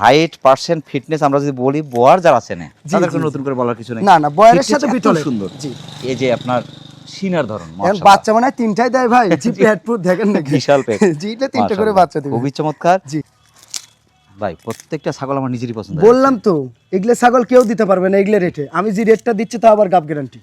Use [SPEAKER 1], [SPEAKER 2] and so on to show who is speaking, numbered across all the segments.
[SPEAKER 1] Height percent fitness আমরা যদি বলি বোয়ার যারা আছে না
[SPEAKER 2] জি,
[SPEAKER 1] তাদেরকে নতুন করে বলার কিছু নেই।
[SPEAKER 2] না না বয়ারের সাথে
[SPEAKER 1] এত সুন্দর।
[SPEAKER 2] জি।
[SPEAKER 1] এই যে আপনার সিনার ধরন।
[SPEAKER 2] বাচ্চা মানে তিনটাই দেয় ভাই। জি পেট দেখেন নাকি?
[SPEAKER 1] বিশাল পেট।
[SPEAKER 2] জিটা তিনটা করে বাচ্চা দিবে।
[SPEAKER 1] খুবই চমৎকার।
[SPEAKER 2] জি।
[SPEAKER 1] ভাই প্রত্যেকটা ছাগল আমার নিজেরই পছন্দ
[SPEAKER 2] বললাম তো এগুলো ছাগল কেউ দিতে পারবে না এগুলো রেটে। আমি যে রেটটা দিচ্ছি তা আবার গাপ গ্যারান্টি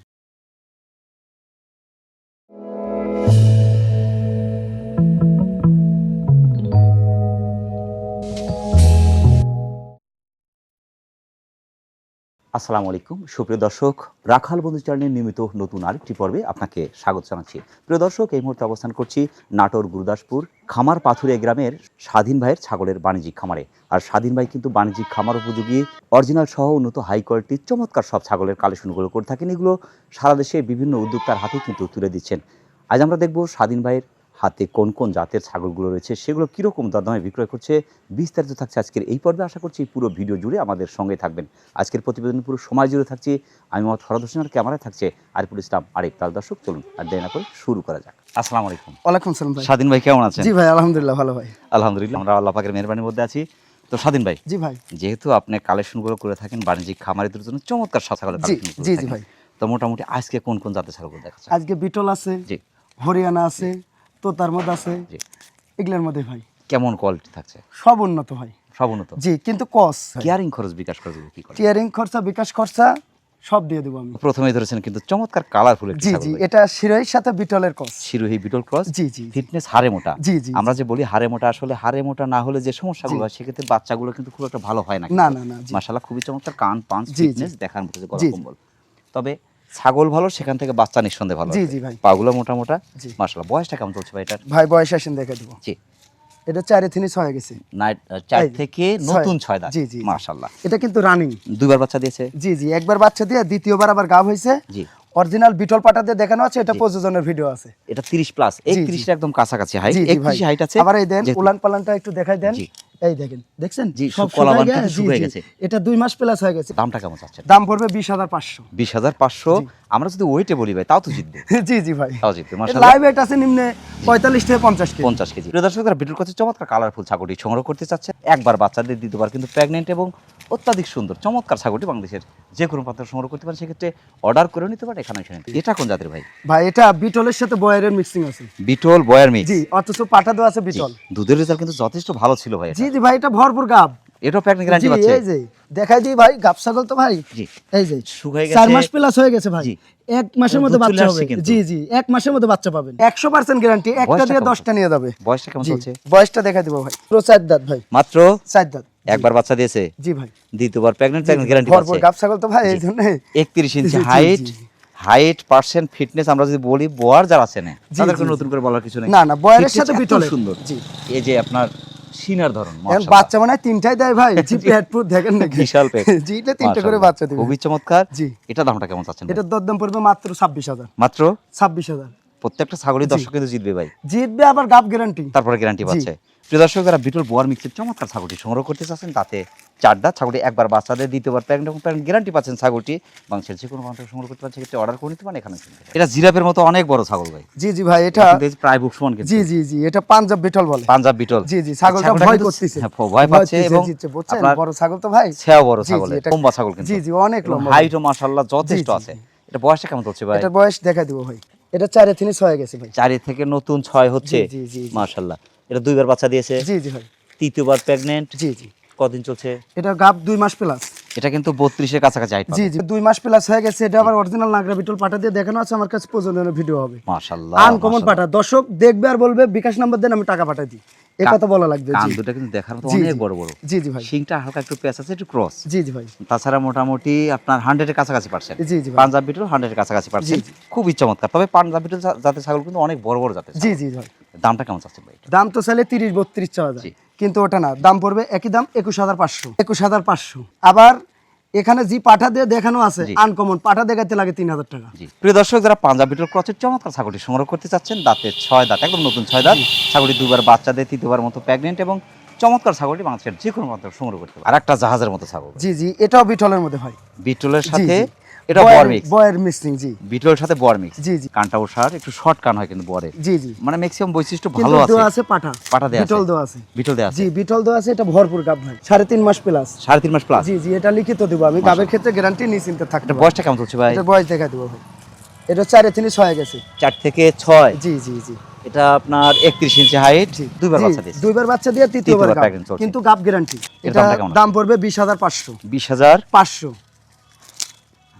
[SPEAKER 1] আসসালামু আলাইকুম। সুপ্রিয় দর্শক, রাখাল বন্ধু চ্যানেলের নিয়মিত নতুন আরেকটি পর্বে আপনাকে স্বাগত জানাচ্ছি। প্রিয় দর্শক, এই মুহূর্তে অবস্থান করছি নাটোর গুরুদাসপুর খামার পাথুরিয়া গ্রামের স্বাধীন ভাইয়ের ছাগলের বাণিজ্যিক খামারে। আর স্বাধীন ভাই কিন্তু বাণিজ্যিক খামার উপযোগী, অরিজিনাল সহ উন্নত হাই কোয়ালিটির চমৎকার সব ছাগলের কালেকশনগুলো করে থাকেন। এগুলো সারা দেশে বিভিন্ন উদ্যোক্তার হাতে কিন্তু তুলে দিচ্ছেন। আজ আমরা দেখব স্বাধীন ভাইয়ের হাতে কোন কোন জাতের ছাগলগুলো রয়েছে সেগুলো কীরকম দরদামে বিক্রয় করছে বিস্তারিত থাকছে আজকের এই পর্বে। আশা করছি পুরো ভিডিও জুড়ে আমাদের সঙ্গে থাকবেন। আজকের প্রতিবেদন পুরো সময় জুড়ে থাকছি। আমি মোহাম্মদ ফরাদ হোসেনের ক্যামেরায় থাকছে আরিফুল ইসলাম। আরিফ তাল দর্শক চলুন আর দেরি না করে শুরু করা যাক। আসসালামু আলাইকুম।
[SPEAKER 2] ওয়ালাইকুম সালাম ভাই।
[SPEAKER 1] স্বাধীন ভাই কেমন আছেন?
[SPEAKER 2] জি ভাই আলহামদুলিল্লাহ ভালো ভাই।
[SPEAKER 1] আলহামদুলিল্লাহ আমরা আল্লাহ পাকের মেহরবানির মধ্যে আছি। তো স্বাধীন ভাই
[SPEAKER 2] জি ভাই।
[SPEAKER 1] যেহেতু আপনি কালেকশনগুলো করে থাকেন বাণিজ্যিক খামারিদের জন্য চমৎকার ছাগলের
[SPEAKER 2] জি
[SPEAKER 1] কালেকশন
[SPEAKER 2] জি জি ভাই।
[SPEAKER 1] তো মোটামুটি আজকে কোন কোন জাতের ছাগলগুলো দেখাচ্ছে
[SPEAKER 2] আজকে বিটল আছে
[SPEAKER 1] জি।
[SPEAKER 2] হরিয়ানা আছে তোতার মধ্যে আছে এগুলোর মধ্যে ভাই।
[SPEAKER 1] কেমন কোয়ালিটি থাকছে?
[SPEAKER 2] সব উন্নত ভাই।
[SPEAKER 1] সব উন্নত?
[SPEAKER 2] জি কিন্তু কস
[SPEAKER 1] কেয়ারিং খরচ বিকাশ খরচ কি করে?
[SPEAKER 2] টিয়ারিং খরচা বিকাশ খরচা সব দিয়ে দেবো আমি।
[SPEAKER 1] প্রথমেই ধরেছেন কিন্তু চমৎকার কালারফুল
[SPEAKER 2] জি জি এটা শিরোহির সাথে বিটলের কস
[SPEAKER 1] শিরোহী বিটল ক্রস
[SPEAKER 2] জি জি।
[SPEAKER 1] ফিটনেস হারে মোটা।
[SPEAKER 2] জি, জি,
[SPEAKER 1] আমরা যে বলি হারে মোটা আসলে হারে মোটা না হলে যে সমস্যাগুলো হয় সেক্ষেত্রে বাচ্চাগুলো কিন্তু খুব একটা ভালো হয় না
[SPEAKER 2] না না না
[SPEAKER 1] মাশাআল্লাহ খুবই চমৎকার কান
[SPEAKER 2] জি।
[SPEAKER 1] ফিটনেস দেখার মতো যে গলা
[SPEAKER 2] জি।
[SPEAKER 1] কম্বল তবে ছাগল ভালো সেখান থেকে বাচ্চা নিঃসন্দেহে ভালো
[SPEAKER 2] জি, জি, ভাই।
[SPEAKER 1] পাগুলো মোটা মোটা
[SPEAKER 2] জি।
[SPEAKER 1] মাশাআল্লাহ। বয়সটা কেমন চলছে ভাই এটার?
[SPEAKER 2] ভাই বয়স আসেন দেখে দেবো।
[SPEAKER 1] জি।
[SPEAKER 2] এটা চারে তিনি ছয় গেছে।
[SPEAKER 1] নাইট চার থেকে নতুন ছয় দাঁত
[SPEAKER 2] জি, জি।
[SPEAKER 1] মাশাআল্লাহ।
[SPEAKER 2] এটা কিন্তু রানিং
[SPEAKER 1] দুইবার বাচ্চা দিয়েছে?
[SPEAKER 2] জি জি একবার বাচ্চা দিয়ে দ্বিতীয়বার আবার গাব হয়েছে
[SPEAKER 1] জি।
[SPEAKER 2] অরিজিনাল বিটল পাটা দিয়ে দেখানো আছে এটা। প্রযোজনের ভিডিও আছে।
[SPEAKER 1] এটা 30 প্লাস
[SPEAKER 2] জি, জি।
[SPEAKER 1] 31 এর একদম কাছাকাছি হাইট
[SPEAKER 2] ভাই।
[SPEAKER 1] 31 হাইট আছে।
[SPEAKER 2] আবার এই দেন উলান পালানটা একটু দেখাই দেন।
[SPEAKER 1] জি।
[SPEAKER 2] এই দেখেন দেখছেন?
[SPEAKER 1] জি,
[SPEAKER 2] সব
[SPEAKER 1] কলা বানটা
[SPEAKER 2] গেছে,
[SPEAKER 1] শুকায়।
[SPEAKER 2] এটা দুই মাস প্লাস হয়ে গেছে।
[SPEAKER 1] দামটা কেমন চাচ্ছেন?
[SPEAKER 2] দাম পড়বে বিশ হাজার পাঁচশো।
[SPEAKER 1] বিশ হাজার পাঁচশো? আমরা যদি ওয়েটে বলি ভাই তাও তো জিতবে।
[SPEAKER 2] জি জি ভাই।
[SPEAKER 1] তাও জিতবে মাশাআল্লাহ।
[SPEAKER 2] লাইভ এটা আছে নিম্নে পঁয়তাল্লিশ থেকে পঞ্চাশ কেজি।
[SPEAKER 1] পঞ্চাশ কেজি। প্রিয় দর্শকরা ভিডিওর চমৎকার কালারফুল ছাগলটি সংগ্রহ করতে চাচ্ছে একবার বাচ্চাদের দ্বিতীয়বার কিন্তু প্রেগনেন্ট এবং অত্যাধিক সুন্দর চমৎকার ছাগলটি বাংলাদেশের যে কোনো পাত্র সংগ্রহ করতে পারেন সেক্ষেত্রে অর্ডার করে নিতে পারেন এখানে এসে নিতে এটা কোন জাতের ভাই?
[SPEAKER 2] ভাই এটা বিটলের সাথে বয়ারের মিক্সিং আছে।
[SPEAKER 1] বিটল বয়ার মিক্স
[SPEAKER 2] জি অথচ পাটা দেওয়া আছে বিটল।
[SPEAKER 1] দুধের রেজাল্ট কিন্তু যথেষ্ট ভালো ছিল ভাই
[SPEAKER 2] জি জি ভাই এটা ভরপুর গাব।
[SPEAKER 1] এটাও প্রেগনেন্ট গ্যারান্টি পাচ্ছে।
[SPEAKER 2] এই যে দেখাই দিই ভাই গাব ছাগল তো ভাই।
[SPEAKER 1] জি।
[SPEAKER 2] এই যে
[SPEAKER 1] শুকাই গেছে।
[SPEAKER 2] মাস প্লাস হয়ে গেছে ভাই। এক মাসের মধ্যে বাচ্চা হবে। জি জি এক মাসের মধ্যে বাচ্চা পাবেন। একশো পার্সেন্ট গ্যারান্টি একটা দিয়ে
[SPEAKER 1] কেমন
[SPEAKER 2] দশটা নিয়ে যাবে।
[SPEAKER 1] বয়সটা কেমন চলছে?
[SPEAKER 2] বয়সটা দেখা দিব ভাই। পুরো চার দাঁত ভাই।
[SPEAKER 1] মাত্র
[SPEAKER 2] চার দাঁত।
[SPEAKER 1] একবার বাচ্চা দিয়েছে?
[SPEAKER 2] জি ভাই।
[SPEAKER 1] দ্বিতীয়বার প্রেগনেন্ট প্রেগনেন্ট গ্যারান্টি
[SPEAKER 2] ভরপুর
[SPEAKER 1] পাচ্ছে।
[SPEAKER 2] গাব ছাগল তো ভাই এই জন্য
[SPEAKER 1] একত্রিশ ইঞ্চি
[SPEAKER 2] জি, জি,
[SPEAKER 1] হাইট হাইট পার্সেন্ট ফিটনেস আমরা যদি বলি বোয়ার যারা আছে না
[SPEAKER 2] জি,
[SPEAKER 1] তাদেরকে
[SPEAKER 2] জি,
[SPEAKER 1] নতুন করে বলার কিছু নেই।
[SPEAKER 2] না না বয়ারের সাথে বিটল
[SPEAKER 1] সুন্দর।
[SPEAKER 2] জি।
[SPEAKER 1] এই যে আপনার সিনার ধরন
[SPEAKER 2] এখন
[SPEAKER 1] মাশাআল্লাহ।
[SPEAKER 2] বাচ্চা মানে তিনটাই দেয় ভাই জি। পেট ফুট দেখেন নাকি?
[SPEAKER 1] বিশাল পেট
[SPEAKER 2] জিটা তিনটা করে বাচ্চা দিবে।
[SPEAKER 1] খুবই চমৎকার।
[SPEAKER 2] জি।
[SPEAKER 1] এটা দামটা কেমন চাচ্ছেন এটা
[SPEAKER 2] এটার দরদাম পড়বে মাত্র ছাব্বিশ হাজার।
[SPEAKER 1] মাত্র?
[SPEAKER 2] ছাব্বিশ হাজার।
[SPEAKER 1] প্রত্যেকটা ছাগলই দর্শক কিন্তু জিতবে ভাই।
[SPEAKER 2] জিতবে আবার গাব গ্যারান্টি
[SPEAKER 1] তারপরে গ্যারান্টি পাচ্ছে। প্রিয় দর্শক যারা বিটল বোয়ার মিক্সের চমৎকার ছাগলটি সংগ্রহ করতে চাচ্ছেন তাতে চার দাঁত ছাগলটি একবার বাচ্চাদের দ্বিতীয়বার প্যারেন্ট এবং প্যারেন্ট গ্যারান্টি পাচ্ছেন ছাগলটি। বাংলাদেশের যে কোনো প্রান্ত সংগ্রহ করতে পারেন সেক্ষেত্রে অর্ডার করে নিতে পারেন এখানে। এটা জিরাফের মতো অনেক বড় ছাগল ভাই।
[SPEAKER 2] জি জি ভাই এটা
[SPEAKER 1] প্রায় বুক সমান
[SPEAKER 2] জি জি জি এটা পাঞ্জাব বিটল বলে।
[SPEAKER 1] পাঞ্জাব বিটল।
[SPEAKER 2] জি জি ছাগলটা ভয় করতেছে।
[SPEAKER 1] হ্যাঁ, ভয় পাচ্ছে এবং
[SPEAKER 2] বুঝছেন? বড় ছাগল তো ভাই।
[SPEAKER 1] ছেও বড় ছাগল লম্বা ছাগল কিন্তু।
[SPEAKER 2] জি জি অনেক লম্বা।
[SPEAKER 1] হাইটও মাশাআল্লাহ যথেষ্ট আছে। এটা বয়সটা কেমন চলছে ভাই?
[SPEAKER 2] এটা বয়স দেখা দিব ভাই। এটা চারে থেকে ছয় গেছে ভাই।
[SPEAKER 1] চারে থেকে নতুন ছয় হচ্ছে?
[SPEAKER 2] জি।
[SPEAKER 1] মাশাআল্লাহ এটা দুইবার বাচ্চা দিয়েছে?
[SPEAKER 2] জি জি ভাই।
[SPEAKER 1] তৃতীয়বার প্রেগনেন্ট
[SPEAKER 2] জি জি।
[SPEAKER 1] কদিন চলছে?
[SPEAKER 2] এটা গাব দুই মাস প্লাস
[SPEAKER 1] এটা কিন্তু বত্রিশের কাছাকাছি হাইট
[SPEAKER 2] জি জি দুই মাস প্লাস হয়ে গেছে। এটা আবার অরিজিনাল নাগরা বিটল পাটা দিয়ে দেখানো আছে। আমার কাছে প্রয়োজনীয় ভিডিও হবে।
[SPEAKER 1] মাশাআল্লাহ
[SPEAKER 2] আনকমন পাটা। দর্শক দেখবে আর বলবে বিকাশ নাম্বার দেন আমি টাকা পাঠাই দিই। এই কথা বলা লাগবে
[SPEAKER 1] কান দুটো কিন্তু দেখার মতো অনেক বড় বড়।
[SPEAKER 2] জি জি ভাই।
[SPEAKER 1] শিংটা হালকা একটু আছে একটু ক্রস।
[SPEAKER 2] জি জি ভাই।
[SPEAKER 1] তাছাড়া মোটামুটি আপনার হান্ড্রেডের কাছাকাছি পার্সেন্ট
[SPEAKER 2] জি জি
[SPEAKER 1] পাঞ্জাব বিটল হান্ড্রেডের কাছাকাছি পার্সেন্ট
[SPEAKER 2] জি,
[SPEAKER 1] খুবই চমৎকার। তবে পাঞ্জাব বিটল জাতের ছাগল কিন্তু অনেক বড় বড় জাতের
[SPEAKER 2] জি জি ভাই।
[SPEAKER 1] দামটা কেমন চাচ্ছেন ভাই
[SPEAKER 2] দাম তো চাইলে তিরিশ বত্রিশ চাওয়া যায় কিন্তু ওটা না দাম পড়বে একই দাম একুশ হাজার পাঁচশো। একুশ হাজার পাঁচশো। আবার এখানে জি পাঠা দিয়ে দেখানো আছে আনকমন পাঠা দেখাতে লাগে তিন হাজার টাকা।
[SPEAKER 1] প্রিয় দর্শক যারা পাঞ্জাবি ক্রসের চমৎকার ছাগলটি সংগ্রহ করতে চাচ্ছেন দাঁতের ছয় দাঁত একদম নতুন ছয় দাঁত ছাগলটি দুবার বাচ্চা দেয় তৃতীয়বার মতো প্রেগনেন্ট এবং চমৎকার ছাগলটি বাংলাদেশের যে কোনো প্রান্ত সংগ্রহ করতে পারে। আর একটা জাহাজের মতো ছাগল।
[SPEAKER 2] জি জি এটাও বিটলের মধ্যে হয়।
[SPEAKER 1] বিটলের সাথে। এটা বর
[SPEAKER 2] বয়ের মিক্সিং জি।
[SPEAKER 1] সাথে
[SPEAKER 2] জি জি।
[SPEAKER 1] একটু শর্ট কান হয় কিন্তু বরে
[SPEAKER 2] জি জি।
[SPEAKER 1] মানে ম্যাক্সিমাম বৈশিষ্ট্য ভালো আছে।
[SPEAKER 2] আছে
[SPEAKER 1] পাটা। পাটা
[SPEAKER 2] বিটল
[SPEAKER 1] আছে। বিটল আছে।
[SPEAKER 2] জি বিটল আছে এটা ভরপুর গাব ভাই। 3.5 মাস প্লাস
[SPEAKER 1] 3.5 মাস প্লাস
[SPEAKER 2] জি জি এটা লিখিত দেব আমি। গাবের ক্ষেত্রে গ্যারান্টি থাকতে
[SPEAKER 1] এটা বয়সটা কেমন চলছে ভাই?
[SPEAKER 2] এটা বয়স দেখা দেব ভাই। এটা 4 থেকে 6 গেছে।
[SPEAKER 1] 4 থেকে 6
[SPEAKER 2] জি জি জি।
[SPEAKER 1] এটা আপনার 31 ইঞ্চি হাইট দুইবার বাচ্চা দিয়ে
[SPEAKER 2] দুইবার বাচ্চা দিয়ে তৃতীয়বার কিন্তু গাব গ্যারান্টি এটা দাম পড়বে
[SPEAKER 1] 20500
[SPEAKER 2] 20500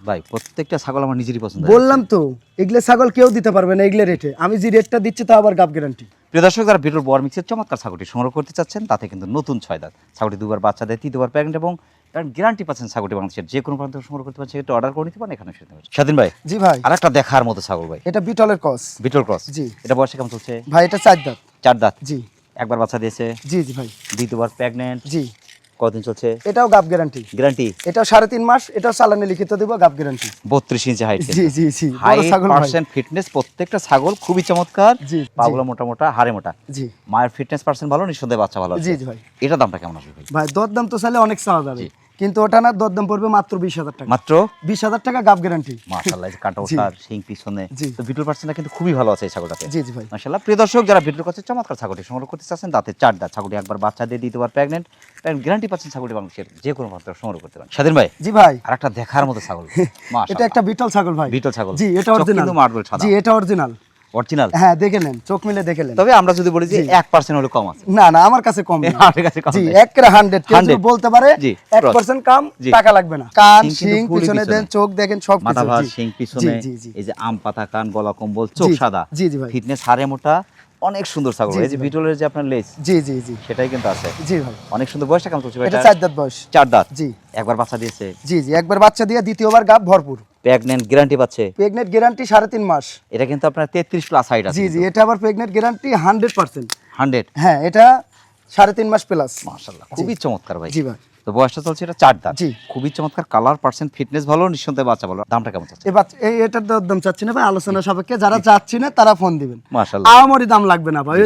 [SPEAKER 1] ভাই প্রত্যেকটা ছাগল আমার নিজেরই পছন্দ
[SPEAKER 2] বললাম তো এগুলো ছাগল কেউ দিতে পারবে না এগুলো রেটে আমি যে রেটটা দিচ্ছি তা আবার গাব গ্যারান্টি
[SPEAKER 1] প্রিয় দর্শক যারা বিটল বর মিক্সের চমৎকার ছাগলটি সংগ্রহ করতে চাচ্ছেন তাতে কিন্তু নতুন ছয় দাঁত। ছাগলটি দুবার বাচ্চা দেয় তৃতীয়বার প্যাকেট এবং গ্যারান্টি পাচ্ছেন ছাগলটি বাংলাদেশের যে কোনো প্রান্ত সংগ্রহ করতে পারেন সেটা অর্ডার করে নিতে পারেন এখানে সেটা স্বাধীন ভাই
[SPEAKER 2] জি ভাই।
[SPEAKER 1] আর একটা দেখার মতো ছাগল ভাই।
[SPEAKER 2] এটা বিটলের কস
[SPEAKER 1] বিটল ক্রস
[SPEAKER 2] জি।
[SPEAKER 1] এটা বয়সে কেমন চলছে?
[SPEAKER 2] ভাই এটা চার দাঁত।
[SPEAKER 1] চার দাঁত।
[SPEAKER 2] জি।
[SPEAKER 1] একবার বাচ্চা দিয়েছে?
[SPEAKER 2] জি জি ভাই।
[SPEAKER 1] দ্বিতীয়বার প্রেগনেন্ট
[SPEAKER 2] জি।
[SPEAKER 1] কতদিন চলছে?
[SPEAKER 2] এটাও গাব গ্যারান্টি
[SPEAKER 1] গ্যারান্টি
[SPEAKER 2] এটাও সাড়ে তিন মাস এটাও চালানে লিখিত দিব গাব গ্যারান্টি
[SPEAKER 1] বত্রিশ ইঞ্চি হাইট
[SPEAKER 2] জি জি জি
[SPEAKER 1] হাই পার্সেন্ট ফিটনেস প্রত্যেকটা ছাগল খুবই চমৎকার।
[SPEAKER 2] জি,
[SPEAKER 1] পাগুলো মোটা মোটা হাড়ে মোটা।
[SPEAKER 2] জি।
[SPEAKER 1] মায়ের ফিটনেস পার্সেন্ট ভালো নিঃসন্দেহে বাচ্চা ভালো
[SPEAKER 2] জি জি ভাই।
[SPEAKER 1] এটা দামটা কেমন আসবে ভাই?
[SPEAKER 2] ভাই দরদাম তো চাইলে অনেক চাওয়া যাবে। কিন্তু ওটা না দরদাম পড়বে মাত্র বিশ হাজার টাকা।
[SPEAKER 1] মাত্র?
[SPEAKER 2] বিশ হাজার টাকা গাব গ্যারান্টি
[SPEAKER 1] মাশাআল্লাহ এই যে কাঁটা
[SPEAKER 2] জি।
[SPEAKER 1] ওঠার শিং পিছনে। তো বিটল পার্সেন্টটা কিন্তু খুবই ভালো আছে এই ছাগলটাতে।
[SPEAKER 2] জি জি ভাই।
[SPEAKER 1] মাশাআল্লাহ প্রিয় দর্শক যারা কাছে চমৎকার ছাগলটি সংগ্রহ করতে চাচ্ছেন তাতে চার ছাগলটি একবার বাচ্চা দিয়ে দ্বিতীয়বার প্রেগনেন্ট গ্যারান্টি পাচ্ছেন ছাগলটি বাংলাদেশের যে কোনো সংগ্রহ করতে পারেন। স্বাধীন ভাই
[SPEAKER 2] জি ভাই।
[SPEAKER 1] আর একটা দেখার মতো ছাগল।
[SPEAKER 2] এটা একটা বিটল ছাগল ভাই।
[SPEAKER 1] বিটল ছাগল।
[SPEAKER 2] জি এটা অরিজিনাল জি এটা অরিজিনাল
[SPEAKER 1] অরিজিনাল
[SPEAKER 2] হ্যাঁ দেখে নেন চোখ মিলে দেখে নেন।
[SPEAKER 1] তবে আমরা যদি বলি যে হলে কম আছে।
[SPEAKER 2] না না আমার কাছে কম না।
[SPEAKER 1] আমাদের কাছে কম
[SPEAKER 2] জি
[SPEAKER 1] নেই।
[SPEAKER 2] এক হান্ড্রেড কেউ যদি বলতে পারে কম টাকা লাগবে না। কান
[SPEAKER 1] শিং
[SPEAKER 2] পিছনে। দেন চোখ দেখেন সব কিছু জি।
[SPEAKER 1] শিং পিছনে এই যে আম পাতা কান গলা কম্বল চোখ সাদা।
[SPEAKER 2] জি, জি ভাই।
[SPEAKER 1] ফিটনেস মোটা অনেক সুন্দর ছাগল। এই যে। বিটলের যে আপনার লেস
[SPEAKER 2] জি জি জি।
[SPEAKER 1] সেটাই কিন্তু আছে।
[SPEAKER 2] জি ভাই।
[SPEAKER 1] অনেক সুন্দর বয়সটা কেমন চলছে ভাই
[SPEAKER 2] এটা চার দাঁত বয়স।
[SPEAKER 1] চার দাঁত।
[SPEAKER 2] জি।
[SPEAKER 1] একবার বাচ্চা দিয়েছে।
[SPEAKER 2] জি জি একবার বাচ্চা দিয়ে দ্বিতীয়বার গাব ভরপুর।
[SPEAKER 1] প্রেগনেন্ট গ্যারান্টি পাচ্ছে।
[SPEAKER 2] প্রেগনেন্ট গ্যারান্টি সাড়ে তিন মাস।
[SPEAKER 1] এটা কিন্তু আপনার তেত্রিশ প্লাস হাইট আছে
[SPEAKER 2] জি জি এটা আবার pregnant guarantee hundred percent
[SPEAKER 1] hundred
[SPEAKER 2] হ্যাঁ এটা সাড়ে তিন মাস প্লাস
[SPEAKER 1] মাশাল্লাহ খুবই চমৎকার ভাই।
[SPEAKER 2] জি ভাই।
[SPEAKER 1] তো বয়সটা চলছে এটা চার দাঁত।
[SPEAKER 2] জি।
[SPEAKER 1] খুবই চমৎকার কালার পার্সেন্ট ফিটনেস ভালো নিঃসন্দেহে বাচ্চা ভালো। দামটা কেমন চাচ্ছে
[SPEAKER 2] এই এটার দাম চাচ্ছি না ভাই আলোচনা সাপেক্ষে যারা চাচ্ছি না তারা ফোন দিবেন।
[SPEAKER 1] মাশাল্লাহ
[SPEAKER 2] আমারই দাম লাগবে না ভাই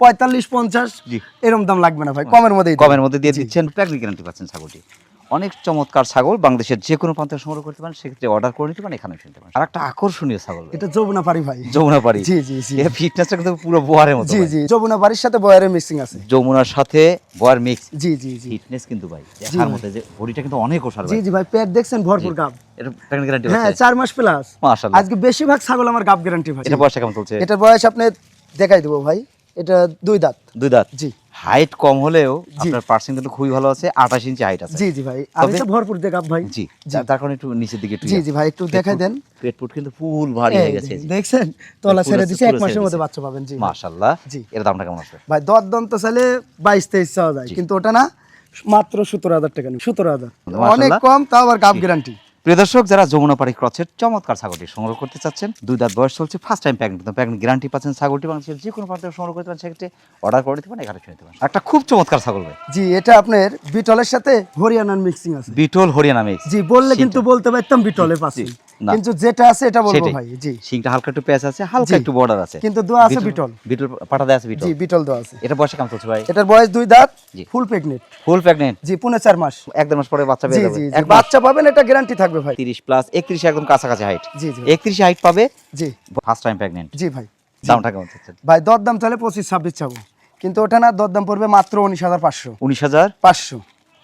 [SPEAKER 2] পঁয়তাল্লিশ পঞ্চাশ
[SPEAKER 1] জি।
[SPEAKER 2] এরকম দাম লাগবে না ভাই কমের দিবেন।
[SPEAKER 1] কমের মধ্যে দিয়ে দিচ্ছেন প্রেগনেন্ট গ্যারান্টি পাচ্ছেন ছাগলটি। অনেক চমৎকার ছাগল বাংলাদেশের যে কোনো প্রান্তে সংগ্রহ করতে পারেন সেক্ষেত্রে অর্ডার করে নিতে পারেন এখানে শুনতে পারেন। আর একটা আকর্ষণীয় ছাগল
[SPEAKER 2] এটা যমুনা পারি ভাই।
[SPEAKER 1] যমুনা পাড়ি।
[SPEAKER 2] জি, জি, জি।
[SPEAKER 1] এর ফিটনেসটা কিন্তু পুরো বোয়ারের মতো
[SPEAKER 2] জি জি যমুনা বাড়ির সাথে বয়ারের মিক্সিং আছে।
[SPEAKER 1] যমুনার সাথে বোয়ার মিক্স
[SPEAKER 2] জি জি জি।
[SPEAKER 1] ফিটনেস কিন্তু ভাই। দেখার মধ্যে যে বডিটা কিন্তু অনেক ওষার
[SPEAKER 2] জি
[SPEAKER 1] ভাই।
[SPEAKER 2] জি ভাই পেট দেখছেন ভরপুর গাব।
[SPEAKER 1] এটা গ্যারান্টি
[SPEAKER 2] হ্যাঁ
[SPEAKER 1] আছে
[SPEAKER 2] চার মাস প্লাস
[SPEAKER 1] মাশাআল্লাহ।
[SPEAKER 2] আজকে বেশিরভাগ ছাগল আমার গাব গ্যারান্টি ভাই।
[SPEAKER 1] এটা বয়স কেমন চলছে?
[SPEAKER 2] এটা বয়স আপনি দেখাই দেবো ভাই। এটা দুই দাঁত।
[SPEAKER 1] দুই দাঁত?
[SPEAKER 2] জি।
[SPEAKER 1] হাইট কম হলেও আপনার পার্সেন্ট কিন্তু খুবই ভালো আছে আঠাশ ইঞ্চি হাইট আছে।
[SPEAKER 2] জি জি ভাই আমি তো ভরপুর দেখাব ভাই।
[SPEAKER 1] জি তার- কারণে একটু নিচের দিকে একটু
[SPEAKER 2] জি জি ভাই একটু দেখাই দেন।
[SPEAKER 1] পেট পুট কিন্তু ফুল ভারী হয়ে
[SPEAKER 2] এই
[SPEAKER 1] গেছে
[SPEAKER 2] দেখছেন? তলা ছেড়ে দিছে এক মাসের মধ্যে বাচ্চা পাবেন জি।
[SPEAKER 1] মাশাআল্লাহ
[SPEAKER 2] জি।
[SPEAKER 1] এর দামটা কেমন আছে?
[SPEAKER 2] ভাই দর দম তো চাইলে বাইশ তেইশ চাওয়া যায় কিন্তু ওটা না মাত্র সতেরো হাজার টাকা নিই সতেরো হাজার।
[SPEAKER 1] মাশাআল্লাহ।
[SPEAKER 2] অনেক কম তাও আবার গাব গ্যারান্টি
[SPEAKER 1] প্রিয় দর্শক যারা যমুনা পাড়ি ক্রচের চমৎকার ছাগলটি সংগ্রহ করতে চাচ্ছেন দুই দাঁত বয়স চলছে first time packet packet guarantee পাচ্ছেন ছাগলটি বাংলাদেশের যে কোনো প্রান্তে সংগ্রহ করতে পারেন সেক্ষেত্রে অর্ডার করে দিতে পারেন এখানে শুনে পারেন। একটা খুব চমৎকার ছাগল ভাই।
[SPEAKER 2] জি এটা আপনার বিটলের সাথে হরিয়ানার মিক্সিং আছে।
[SPEAKER 1] বিটল হরিয়ানা মিক্স
[SPEAKER 2] জি বললে কিন্তু বলতে পারতাম বিটলে পাচ্ছি। কিন্তু যেটা আছে এটা বলব ভাই জি।
[SPEAKER 1] শিংটা হালকা একটু পেঁয়াজ আছে হালকা একটু বর্ডার আছে।
[SPEAKER 2] কিন্তু দোয়া আছে বিটল
[SPEAKER 1] বিটল। পাঠা দেওয়া আছে বিটল।
[SPEAKER 2] জি বিটল দেওয়া আছে।
[SPEAKER 1] এটা বয়সে কেমন চলছে ভাই?
[SPEAKER 2] এটার বয়স দুই দাঁত। ফুল প্রেগনেন্ট
[SPEAKER 1] ফুল প্রেগনেন্ট
[SPEAKER 2] জি পুনে চার মাস।
[SPEAKER 1] এক দেড় মাস পরে বাচ্চা পেয়ে যাবে।
[SPEAKER 2] জি জি।
[SPEAKER 1] এক
[SPEAKER 2] বাচ্চা পাবেন এটা গ্যারান্টি থাকবে ভাই।
[SPEAKER 1] 30 প্লাস 31 একদম কাঁচা কাঁচা হাইট
[SPEAKER 2] জি জি।
[SPEAKER 1] 31 হাইট পাবে?
[SPEAKER 2] জি।
[SPEAKER 1] ফার্স্ট টাইম প্রেগন্যান্ট
[SPEAKER 2] জি ভাই।
[SPEAKER 1] দাম দামটা কেমন
[SPEAKER 2] ভাই দর দাম চলে 25 26 চাবো। কিন্তু ওটা না দর দাম পড়বে মাত্র
[SPEAKER 1] 19500
[SPEAKER 2] 19500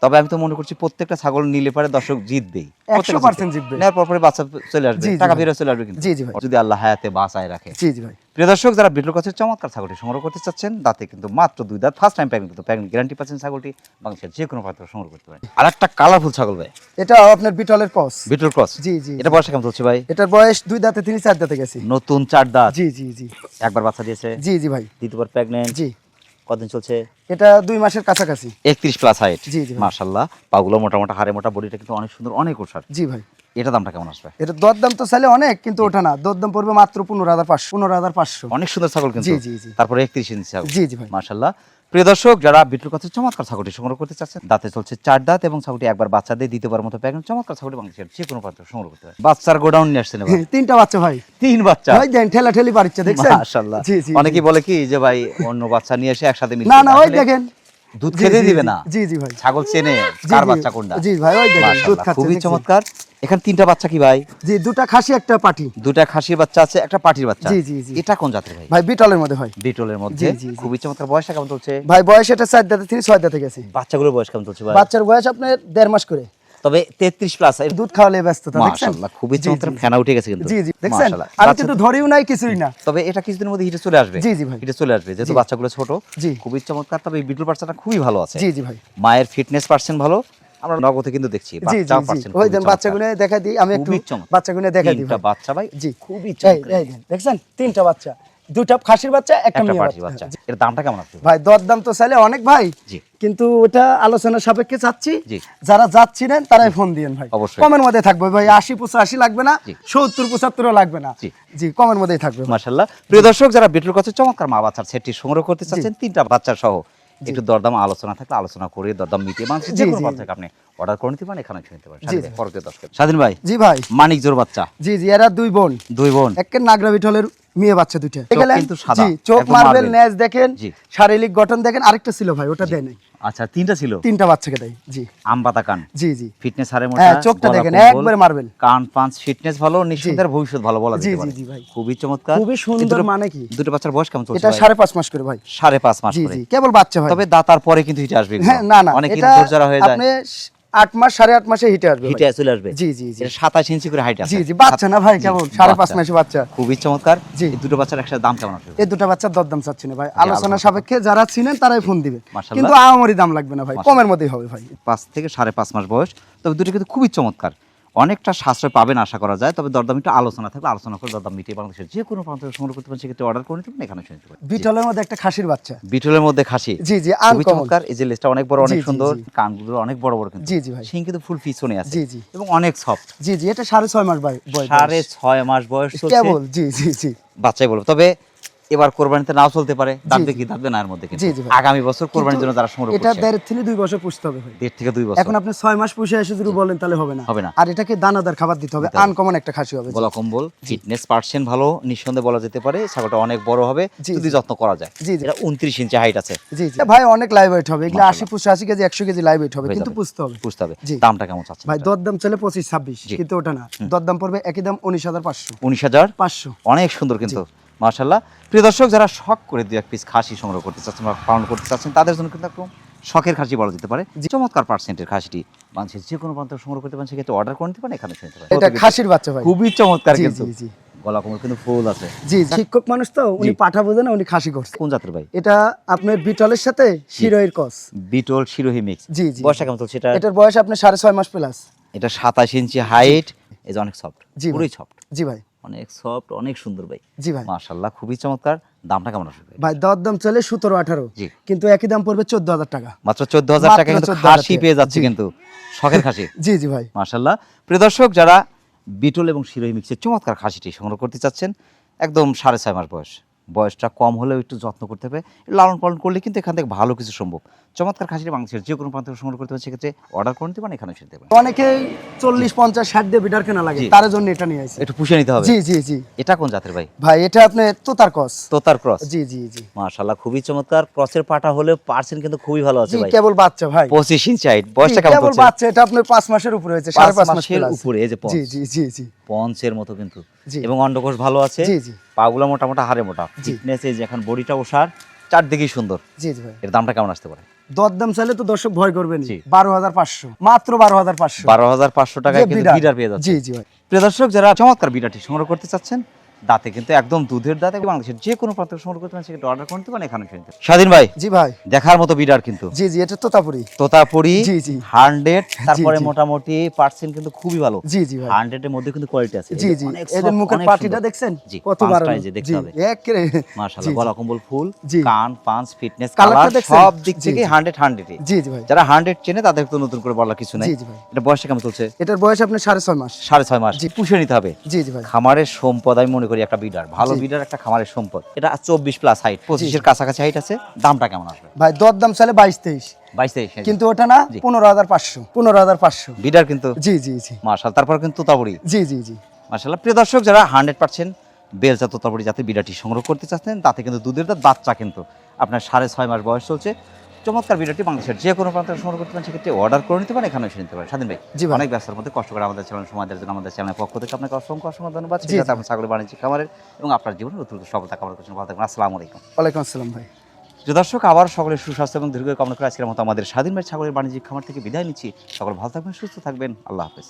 [SPEAKER 1] তবে আমি তো মনে করছি প্রত্যেকটা ছাগল নিলে পারে দর্শক জিতবেই। প্রত্যেকটা
[SPEAKER 2] 100% জিতবে।
[SPEAKER 1] নেওয়ার পরে বাচ্চা চলে আসবে। টাকা। ফিরে চলে আসবে কিন্তু।
[SPEAKER 2] জি, জি ভাই।
[SPEAKER 1] যদি আল্লাহ হায়াতে বাঁচায় রাখে।
[SPEAKER 2] জি জি ভাই।
[SPEAKER 1] প্রিয় দর্শক যারা কাছের চমৎকার ছাগলটি সংগ্রহ করতে চাচ্ছেন দাঁতে কিন্তু মাত্র দুই দাঁত। ফার্স্ট টাইম প্যাকেট কিন্তু প্যাকেট গ্যারান্টি পাচ্ছেন ছাগলটি। বাংলাদেশের যে কোনো পাত্র সংগ্রহ করতে পারেন। আর একটা কালারফুল ছাগল ভাই।
[SPEAKER 2] এটা আপনার বিটলের কস
[SPEAKER 1] বিটল ক্রস?
[SPEAKER 2] জি জি।
[SPEAKER 1] এটা বয়সে কেমন চলছে ভাই?
[SPEAKER 2] এটার বয়স দুই দাঁতে তিনি চার দাঁতে গেছি।
[SPEAKER 1] নতুন চার দাঁত।
[SPEAKER 2] জি জি জি।
[SPEAKER 1] একবার বাচ্চা দিয়েছে।
[SPEAKER 2] জি জি ভাই।
[SPEAKER 1] দ্বিতীয়বার প্রেগনেন্ট
[SPEAKER 2] জি।
[SPEAKER 1] কদিন চলছে?
[SPEAKER 2] এটা দুই মাসের কাছাকাছি।
[SPEAKER 1] একত্রিশ প্লাস হাইট
[SPEAKER 2] জি, জি মাসাল্লাহ
[SPEAKER 1] মার্শাল্লাহ পাগুলো মোটা মোটা হাড়ে মোটা বডিটা কিন্তু অনেক সুন্দর অনেক ওষার
[SPEAKER 2] জি ভাই।
[SPEAKER 1] এটা দামটা কেমন আসবে?
[SPEAKER 2] এটা দর দাম তো চাইলে অনেক কিন্তু ওটা না। দর দাম পড়বে মাত্র পনেরো হাজার পাঁচশো। পনেরো হাজার পাঁচশো।
[SPEAKER 1] অনেক সুন্দর ছাগল কিন্তু।
[SPEAKER 2] জি, জি, জি।
[SPEAKER 1] তারপরে একত্রিশ ইঞ্চি ছাগল।
[SPEAKER 2] জি, জি ভাই।
[SPEAKER 1] মার্শাল্লাহ প্রিয় দর্শক যারা বিটুর কাছে চমৎকার ছাগলটি সংগ্রহ করতে চাচ্ছেন দাঁতে চলছে চার দাঁত এবং ছাগলটি একবার বাচ্চা দিয়ে দ্বিতীয়বার মতো প্যাকেট চমৎকার ছাগলটি বাংলাদেশের যে কোনো পাত্র সংগ্রহ করতে পারে বাচ্চার গোডাউন নিয়ে আসছেন এবার।
[SPEAKER 2] তিনটা বাচ্চা ভাই।
[SPEAKER 1] তিন বাচ্চা।
[SPEAKER 2] ভাই দেন ঠেলা ঠেলি বাড়িচ্ছে দেখছেন?
[SPEAKER 1] মাশাল্লাহ
[SPEAKER 2] জি
[SPEAKER 1] অনেকেই বলে কি যে ভাই অন্য বাচ্চা নিয়ে এসে একসাথে মিশিয়ে
[SPEAKER 2] না না ওই দেখেন।
[SPEAKER 1] দুধ খেতে দিবে না?
[SPEAKER 2] জি জি ভাই।
[SPEAKER 1] ছাগল চেনে কার বাচ্চা কোনটা?
[SPEAKER 2] জি ভাই ওই দুধ খাচ্ছে
[SPEAKER 1] খুবই চমৎকার। এখানে তিনটা বাচ্চা কি ভাই?
[SPEAKER 2] জি দুটা খাসি একটা পাটি।
[SPEAKER 1] দুটা খাসির বাচ্চা আছে একটা পাটির বাচ্চা
[SPEAKER 2] জি, জি, জি।
[SPEAKER 1] এটা কোন জাতের ভাই?
[SPEAKER 2] ভাই বিটলের মধ্যে হয়।
[SPEAKER 1] বিটলের মধ্যে। খুবই চমৎকার। বয়স কেমন চলছে?
[SPEAKER 2] ভাই বয়স এটা চার দাঁতে থেকে ছয় দাঁতে গেছে।
[SPEAKER 1] বাচ্চাগুলোর বয়স কেমন চলছে ভাই?
[SPEAKER 2] বাচ্চার বয়স আপনার দেড় মাস করে।
[SPEAKER 1] তবে তেত্রিশ প্লাস
[SPEAKER 2] দুধ খাওয়ালে দেখছেন?
[SPEAKER 1] মাশাআল্লাহ খুবই
[SPEAKER 2] জি,
[SPEAKER 1] চমৎকার ফেনা উঠে গেছে কিন্তু।
[SPEAKER 2] জি জি দেখছেন। আমি কিন্তু ধরেও নাই কিছুই না।
[SPEAKER 1] তবে এটা কিছুদিনের মধ্যে হিটে চলে আসবে।
[SPEAKER 2] জি, জি ভাই।
[SPEAKER 1] হিটে চলে আসবে। যেহেতু বাচ্চাগুলো ছোট
[SPEAKER 2] জি।
[SPEAKER 1] খুবই চমৎকার। তবে এই বিটল খুবই ভালো আছে।
[SPEAKER 2] জি জি ভাই।
[SPEAKER 1] মায়ের ফিটনেস পার্সেন্ট ভালো। আমরা নগদে কিন্তু দেখছি।
[SPEAKER 2] জি
[SPEAKER 1] পার্সেন্ট
[SPEAKER 2] ওই দেন বাচ্চাগুলো দেখা দিই আমি একটু। বাচ্চাগুলো দেখা দিই
[SPEAKER 1] বাচ্চা ভাই
[SPEAKER 2] জি।
[SPEAKER 1] খুবই চমৎকার।
[SPEAKER 2] দেখছেন? তিনটা বাচ্চা। দুটা খাসির বাচ্চা একটা মেয়ে বাচ্চা।
[SPEAKER 1] এর দামটা কেমন আছে?
[SPEAKER 2] ভাই দর দাম তো চাইলে অনেক ভাই কিন্তু ওটা আলোচনা সাপেক্ষে চাচ্ছি। যারা যাচ্ছিলেন তারাই ফোন দিয়েন ভাই। কমের মধ্যে থাকবে ভাই আশি পঁচাশি লাগবে না সত্তর পঁচাত্তরও লাগবে না।
[SPEAKER 1] জি।
[SPEAKER 2] কমের মধ্যেই থাকবে।
[SPEAKER 1] প্রিয় দর্শক যারা বিটল কাছে চমৎকার মা বাচ্চার সেটটি সংগ্রহ করতে চাচ্ছেন তিনটা বাচ্চা সহ। একটু দরদাম আলোচনা থাকলে আলোচনা করে দরদাম মিটিয়ে মানুষ যে কোনো বাচ্চাকে আপনি অর্ডার করে নিতে পারেন এখানে পারেন। দর্শক। স্বাধীন ভাই
[SPEAKER 2] জি ভাই।
[SPEAKER 1] মানিক জোর বাচ্চা।
[SPEAKER 2] জি জি এরা দুই বোন।
[SPEAKER 1] দুই বোন।
[SPEAKER 2] একের নাগরা বিঠলের মেয়ে বাচ্চা দুইটা।
[SPEAKER 1] চোখ
[SPEAKER 2] গেলেন?
[SPEAKER 1] কিন্তু সাদা,
[SPEAKER 2] জি চোখ মার্বেল। ন্যাজ দেখেন শারীরিক গঠন দেখেন আরেকটা ছিল ভাই ওটা দেয় নাই।
[SPEAKER 1] আচ্ছা তিনটা ছিল?
[SPEAKER 2] তিনটা বাচ্চাকে দেয় জি।
[SPEAKER 1] আম পাতা কান।
[SPEAKER 2] জি জি।
[SPEAKER 1] ফিটনেস হারে মোটা
[SPEAKER 2] হ্যাঁ চোখটা দেখেন একবারে মার্বেল
[SPEAKER 1] কান পাঁচ ফিটনেস ভালো নিঃসন্দেহে ভবিষ্যৎ ভালো বলা
[SPEAKER 2] জি,
[SPEAKER 1] যেতে
[SPEAKER 2] জি,
[SPEAKER 1] পারে।
[SPEAKER 2] জি ভাই।
[SPEAKER 1] খুবই চমৎকার।
[SPEAKER 2] খুবই সুন্দর মানে কি?
[SPEAKER 1] দুটো বাচ্চার বয়স কেমন চলছে
[SPEAKER 2] এটা
[SPEAKER 1] ভাই?
[SPEAKER 2] সাড়ে পাঁচ মাস করে ভাই।
[SPEAKER 1] সাড়ে পাঁচ মাস করে।
[SPEAKER 2] জি কেবল বাচ্চা ভাই
[SPEAKER 1] তবে দাতার পরে কিন্তু এটা আসবে
[SPEAKER 2] হ্যাঁ না না
[SPEAKER 1] অনেক কিন্তু ধৈর্য হয়ে যায়।
[SPEAKER 2] আপনি আট মাস সাড়ে আট মাসে হিটে আসবে
[SPEAKER 1] হিটে চলে আসবে?
[SPEAKER 2] জি জি জি।
[SPEAKER 1] সাতাশ ইঞ্চি করে হাইট
[SPEAKER 2] জি জি বাচ্চা না ভাই কেমন? সাড়ে পাঁচ মাসে বাচ্চা।
[SPEAKER 1] খুবই চমৎকার।
[SPEAKER 2] জি।
[SPEAKER 1] দুটো বাচ্চার একসাথে দাম কেমন আসবে?
[SPEAKER 2] এই দুটো বাচ্চার দরদাম চাচ্ছি না ভাই। আলোচনা
[SPEAKER 1] আলোচনা
[SPEAKER 2] সাপেক্ষে যারা চিনেন তারাই ফোন দিবেন। কিন্তু আমারই দাম লাগবে না ভাই কমের মধ্যেই হবে ভাই।
[SPEAKER 1] পাঁচ থেকে সাড়ে পাঁচ মাস বয়স। তবে দুটো কিন্তু খুবই চমৎকার। অনেকটা সাশ্রয় পাবেন আশা করা যায়। তবে দরদাম একটু আলোচনা থাকলে আলোচনা করে দরদাম মিটিয়ে বাংলাদেশের যে কোনো প্রান্ত সংগ্রহ করতে পারেন সেক্ষেত্রে অর্ডার করে নিতে পারেন এখানে শুনতে পারেন।
[SPEAKER 2] বিটলের মধ্যে একটা খাসির বাচ্চা।
[SPEAKER 1] বিটলের মধ্যে খাসি?
[SPEAKER 2] জি জি
[SPEAKER 1] খুবই চমৎকার। এই যে লেজটা অনেক বড় অনেক সুন্দর। কানগুলো অনেক বড় বড় কিন্তু।
[SPEAKER 2] জি, জি ভাই।
[SPEAKER 1] শিং কিন্তু ফুল পিছনে আছে।
[SPEAKER 2] জি, জি।
[SPEAKER 1] এবং অনেক সফট
[SPEAKER 2] জি জি এটা সাড়ে ছয় মাস বয়স।
[SPEAKER 1] সাড়ে ছয় মাস বয়স
[SPEAKER 2] কেবল জি জি জি।
[SPEAKER 1] বাচ্চাই বলব। তবে এবার কোরবানিতে নাও চলতে পারে। দাঁতবে কি দাঁতবে না এর মধ্যে। আগামী বছর কোরবানির জন্য যারা সংগ্রহ
[SPEAKER 2] এটা দেড় থেকে দুই বছর পুষতে হবে
[SPEAKER 1] দেড় থেকে দুই বছর।
[SPEAKER 2] এখন আপনি ছয় মাস পুষে এসে যদি বলেন তাহলে হবে না।
[SPEAKER 1] হবে না।
[SPEAKER 2] আর এটাকে দানাদার খাবার দিতে হবে। আনকমন একটা খাসি হবে।
[SPEAKER 1] গলা কম্বল ফিটনেস পার্সেন্ট ভালো নিঃসন্দেহে বলা যেতে পারে ছাগলটা অনেক বড় হবে যদি যত্ন করা যায়। এটা উনত্রিশ ইঞ্চি হাইট আছে।
[SPEAKER 2] জি ভাই অনেক লাইভ ওয়েট হবে। এগুলো আশি
[SPEAKER 1] মাশাআল্লাহ।
[SPEAKER 2] পঁচাশি কেজি একশো কেজি লাইভ ওয়েট হবে কিন্তু পুষতে হবে।
[SPEAKER 1] বুঝতে হবে। দামটা কেমন চাচ্ছে
[SPEAKER 2] ভাই দরদাম চলে পঁচিশ ছাব্বিশ। কিন্তু ওটা না। দরদাম পড়বে একই দাম উনিশ হাজার পাঁচশো।
[SPEAKER 1] উনিশ হাজার?
[SPEAKER 2] পাঁচশো।
[SPEAKER 1] অনেক সুন্দর কিন্তু। মার্শাল্লাহ প্রিয় দর্শক যারা শখ করে দু এক পিস খাসি সংগ্রহ করতে চাচ্ছেন বা পালন করতে চাচ্ছেন তাদের জন্য কিন্তু একদম শখের খাসি বলা যেতে পারে। যে চমৎকার পার্সেন্টের খাসিটি মানুষের যে কোনো প্রান্ত সংগ্রহ করতে পারেন সেক্ষেত্রে অর্ডার করে নিতে পারেন এখানে শুনতে পারেন।
[SPEAKER 2] এটা খাসির বাচ্চা ভাই।
[SPEAKER 1] খুবই চমৎকার কিন্তু। গলা কোমর কিন্তু ফুল আছে।
[SPEAKER 2] জি। শিক্ষক মানুষ তো উনি পাঠা বোঝে না উনি খাসি করছে।
[SPEAKER 1] কোন জাতের ভাই?
[SPEAKER 2] এটা আপনার বিটলের সাথে শিরোয়ের কস।
[SPEAKER 1] বিটল শিরোহি মিক্স
[SPEAKER 2] জি, জি।
[SPEAKER 1] কেমন চলছে এটা?
[SPEAKER 2] এটার বয়স আপনার সাড়ে ছয় মাস প্লাস
[SPEAKER 1] এটা সাতাশ ইঞ্চি হাইট এই অনেক সফট পুরোই সফট
[SPEAKER 2] জি ভাই।
[SPEAKER 1] অনেক সফট অনেক সুন্দর ভাই।
[SPEAKER 2] জি ভাই।
[SPEAKER 1] মাশাল্লাহ খুবই চমৎকার। দামটা কেমন আসবে ভাই?
[SPEAKER 2] দর দাম চলে সতেরো আঠারো। কিন্তু একই দাম পড়বে চোদ্দ হাজার টাকা।
[SPEAKER 1] মাত্র চোদ্দ হাজার টাকা কিন্তু খাসি পেয়ে যাচ্ছে কিন্তু। শখের খাসি।
[SPEAKER 2] জি জি ভাই।
[SPEAKER 1] মাশাল্লাহ প্রিয় দর্শক যারা বিটল এবং শিরোহি মিক্সের চমৎকার খাসিটি সংগ্রহ করতে চাচ্ছেন একদম সাড়ে ছয় মাস বয়স। বয়সটা কম হলেও একটু যত্ন করতে হবে। লালন পালন করলে কিন্তু এখান থেকে ভালো কিছু সম্ভব। চমৎকার খাসিটি বাংলাদেশের যে কোনো প্রান্ত সংগ্রহ করতে হবে সেক্ষেত্রে অর্ডার করে নিতে পারেন এখানে শুনতে পারেন
[SPEAKER 2] অনেকেই চল্লিশ পঞ্চাশ ষাট দিয়ে বিটার কেনা লাগে। তার জন্য এটা নিয়ে আসি।
[SPEAKER 1] একটু পুষে নিতে হবে?
[SPEAKER 2] জি জি জি।
[SPEAKER 1] এটা কোন জাতের ভাই?
[SPEAKER 2] ভাই এটা আপনার তোতার ক্রস।
[SPEAKER 1] তোতার ক্রস?
[SPEAKER 2] জি জি জি।
[SPEAKER 1] মাশাল্লাহ খুবই চমৎকার। ক্রসের পাটা হলে পার্সেন্ট কিন্তু খুবই ভালো আছে ভাই।
[SPEAKER 2] কেবল বাচ্চা ভাই।
[SPEAKER 1] পঁচিশ ইঞ্চি হাইট বয়সটা কেমন
[SPEAKER 2] কেবল বাচ্চা এটা আপনার পাঁচ মাসের উপরে হয়েছে সাড়ে পাঁচ মাস
[SPEAKER 1] মাসের উপরে এই যে
[SPEAKER 2] জি জি জি জি।
[SPEAKER 1] পঞ্চের মতো কিন্তু। এবং অন্ডকোষ ভালো আছে। পাগুলো মোটামোটা হারে মোটা। ফিটনেস এই যে এখন বডিটা ওষার চারদিকেই সুন্দর।
[SPEAKER 2] জি জি ভাই।
[SPEAKER 1] এর দামটা কেমন আসতে পারে?
[SPEAKER 2] দরদাম চাইলে তো দর্শক ভয় করবেন। বারো হাজার পাঁচশো। মাত্র বারো হাজার পাঁচশো।
[SPEAKER 1] বারো হাজার পাঁচশো টাকায় কিন্তু।
[SPEAKER 2] বিডার
[SPEAKER 1] পেয়ে যাচ্ছে
[SPEAKER 2] জি জি ভাই।
[SPEAKER 1] প্রিয় দর্শক যারা চমৎকার বিড়াটি সংগ্রহ করতে চাচ্ছেন দাঁতে কিন্তু একদম দুধের দাঁতে বাংলাদেশের যে কোনো প্রান্ত সংগ্রহ করতে পারেন সেক্ষেত্রে অর্ডার করতে পারেন এখানে শুনতে স্বাধীন ভাই।
[SPEAKER 2] জি ভাই।
[SPEAKER 1] দেখার মতো বিডার কিন্তু।
[SPEAKER 2] জি জি এটা তোতাপুরি।
[SPEAKER 1] তোতাপুরি
[SPEAKER 2] জি, জি।
[SPEAKER 1] হান্ড্রেড তারপরে মোটামুটি পার্সেন্ট কিন্তু খুবই ভালো।
[SPEAKER 2] জি জি ভাই।
[SPEAKER 1] হান্ড্রেডের মধ্যে কিন্তু কোয়ালিটি আছে।
[SPEAKER 2] জি জি। এদের মুখের পাটিটা দেখছেন?
[SPEAKER 1] জি,
[SPEAKER 2] কত বাড়ানো।
[SPEAKER 1] যে দেখতে
[SPEAKER 2] জি
[SPEAKER 1] হবে।
[SPEAKER 2] একেবারে।
[SPEAKER 1] মাশাআল্লাহ
[SPEAKER 2] জি,
[SPEAKER 1] গলা কম্বল ফুল
[SPEAKER 2] জি।
[SPEAKER 1] কান পাঁচ ফিটনেস কালার সব দিক থেকে
[SPEAKER 2] জি।
[SPEAKER 1] হান্ড্রেড হান্ড্রেড
[SPEAKER 2] জি জি ভাই।
[SPEAKER 1] যারা হান্ড্রেড চেনে তাদের তো নতুন করে বলার কিছু নেই।
[SPEAKER 2] জি, জি ভাই।
[SPEAKER 1] এটা বয়সটা কেমন চলছে?
[SPEAKER 2] এটার বয়স আপনার সাড়ে ছয় মাস।
[SPEAKER 1] সাড়ে ছয় মাস।
[SPEAKER 2] জি।
[SPEAKER 1] পুষে নিতে হবে।
[SPEAKER 2] জি জি ভাই।
[SPEAKER 1] খামারের সম্পদ আমি মনে করি একটা বিডার ভালো বিডার একটা খামারের সম্পদ। এটা চব্বিশ প্লাস হাইট পঁচিশের কাছাকাছি হাইট আছে। দামটা কেমন আসবে?
[SPEAKER 2] ভাই চাইলে বাইশ তেইশ।
[SPEAKER 1] বাইশ তেইশ
[SPEAKER 2] কিন্তু ওটা না পনেরো হাজার পাঁচশো পনেরো হাজার পাঁচশো।
[SPEAKER 1] বিডার কিন্তু
[SPEAKER 2] জি জি জি।
[SPEAKER 1] মার্শাল তারপর কিন্তু তোতাবড়ি
[SPEAKER 2] জি জি জি।
[SPEAKER 1] মার্শাল্লাহ প্রিয় দর্শক যারা হান্ড্রেড পার্সেন্ট বেলচা তোতাবড়ি জাতের বিড়াটি সংগ্রহ করতে চাচ্ছেন তাতে কিন্তু দুধের দাঁত বাচ্চা কিন্তু আপনার সাড়ে ছয় মাস বয়স চলছে। চমৎকার ভিডিওটি বাংলাদেশের যে কোনো প্রান্তে সংগ্রহ করতে পারেন সেক্ষেত্রে অর্ডার করে নিতে পারেন এখানে এসে নিতে পারেন। স্বাধীন ভাই
[SPEAKER 2] জি
[SPEAKER 1] অনেক ব্যস্ততার মধ্যে কষ্ট করে আমাদের চ্যানেল সময় দেওয়ার জন্য আমাদের চ্যানেলের পক্ষ থেকে আপনাকে অসংখ্য অসংখ্য ধন্যবাদ। আপনার ছাগলের বাণিজ্যিক খামারের এবং আপনার জীবনের অত্যন্ত সফলতা কামনা করছেন ভালো থাকবেন আসসালামু আলাইকুম।
[SPEAKER 2] ওয়ালাইকুম আসসালাম ভাই।
[SPEAKER 1] যে দর্শক আবার সকলের সুস্বাস্থ্য এবং দীর্ঘ কামনা করে আজকের মতো আমাদের স্বাধীন ভাই ছাগলের বাণিজ্যিক খামার থেকে বিদায় নিচ্ছি। সকল ভালো থাকবেন সুস্থ থাকবেন। আল্লাহ হাফেজ।